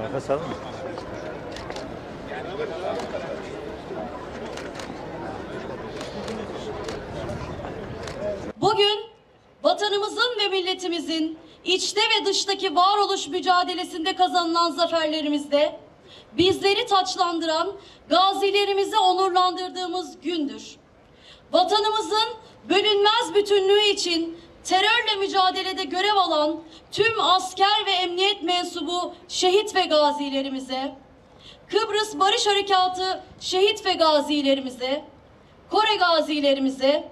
Nefes alın. Bugün vatanımızın ve milletimizin içte ve dıştaki varoluş mücadelesinde kazanılan zaferlerimizde bizleri taçlandıran gazilerimizi onurlandırdığımız gündür. Vatanımızın bölünmez bütünlüğü için terörle mücadelede görev alan tüm asker ve emniyet mensubu şehit ve gazilerimize, Kıbrıs Barış Harekatı şehit ve gazilerimize, Kore gazilerimize,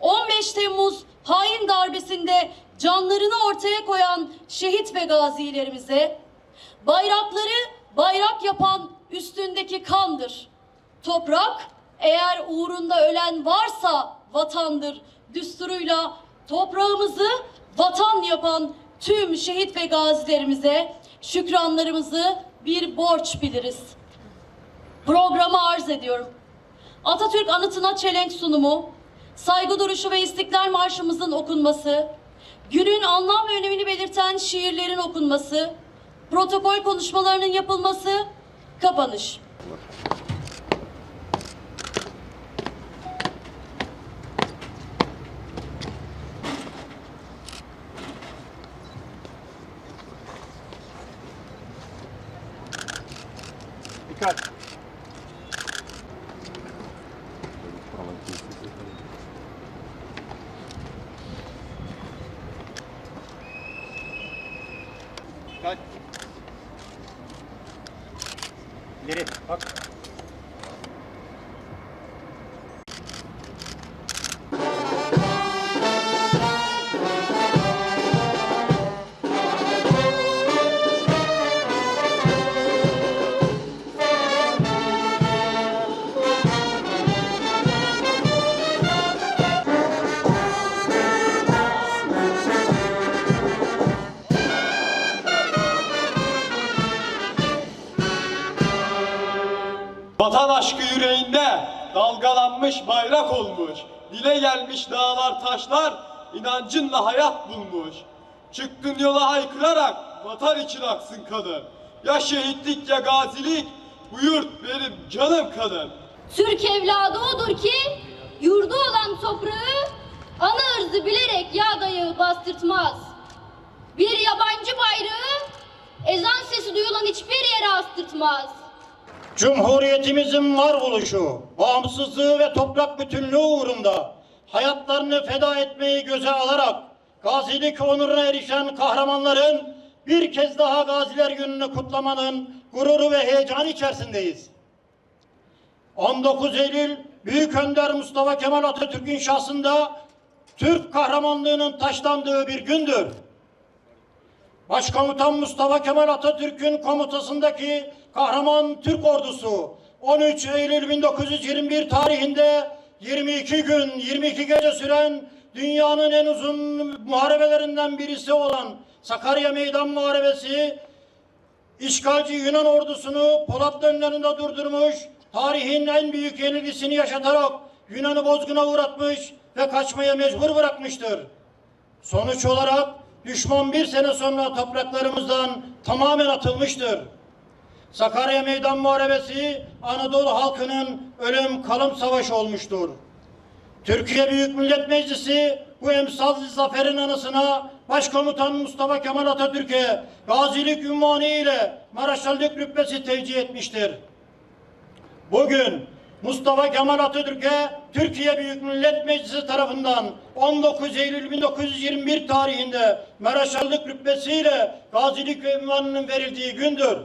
15 Temmuz hain darbesinde canlarını ortaya koyan şehit ve gazilerimize, bayrakları bayrak yapan üstündeki kandır. Toprak eğer uğrunda ölen varsa vatandır düsturuyla toprağımızı vatan yapan tüm şehit ve gazilerimize şükranlarımızı bir borç biliriz. Programı arz ediyorum. Atatürk anıtına çelenk sunumu, saygı duruşu ve İstiklal Marşımızın okunması, günün anlam ve önemini belirten şiirlerin okunması, protokol konuşmalarının yapılması, kapanış. Дикать. Дикать. Бери. Ок. Aşkı yüreğinde dalgalanmış bayrak olmuş. Dile gelmiş dağlar taşlar inancınla hayat bulmuş. Çıktın yola haykırarak vatan için aksın kadın. Ya şehitlik ya gazilik bu yurt benim canım kadın. Türk evladı odur ki yurdu olan toprağı ana ırzı bilerek yağ dayağı bastırtmaz. Bir yabancı bayrağı ezan sesi duyulan hiçbir yere astırtmaz. Cumhuriyetimizin varoluşu, bağımsızlığı ve toprak bütünlüğü uğrunda hayatlarını feda etmeyi göze alarak gazilik onuruna erişen kahramanların bir kez daha Gaziler Günü'nü kutlamanın gururu ve heyecanı içerisindeyiz. 19 Eylül Büyük Önder Mustafa Kemal Atatürk'ün şahsında Türk kahramanlığının taşlandığı bir gündür. Başkomutan Mustafa Kemal Atatürk'ün komutasındaki kahraman Türk ordusu 13 Eylül 1921 tarihinde 22 gün 22 gece süren dünyanın en uzun muharebelerinden birisi olan Sakarya Meydan Muharebesi işgalci Yunan ordusunu Polatlı önlerinde durdurmuş, tarihin en büyük yenilgisini yaşatarak Yunan'ı bozguna uğratmış ve kaçmaya mecbur bırakmıştır. Sonuç olarak düşman bir sene sonra topraklarımızdan tamamen atılmıştır. Sakarya Meydan Muharebesi Anadolu halkının ölüm kalım savaşı olmuştur. Türkiye Büyük Millet Meclisi bu emsalsiz zaferin anısına Başkomutan Mustafa Kemal Atatürk'e gazilik ünvanı ile Maraşallık rütbesi tevcih etmiştir. Bugün Mustafa Kemal Atatürk'e Türkiye Büyük Millet Meclisi tarafından 19 Eylül 1921 tarihinde Maraşallık rütbesiyle gazilik ünvanının verildiği gündür.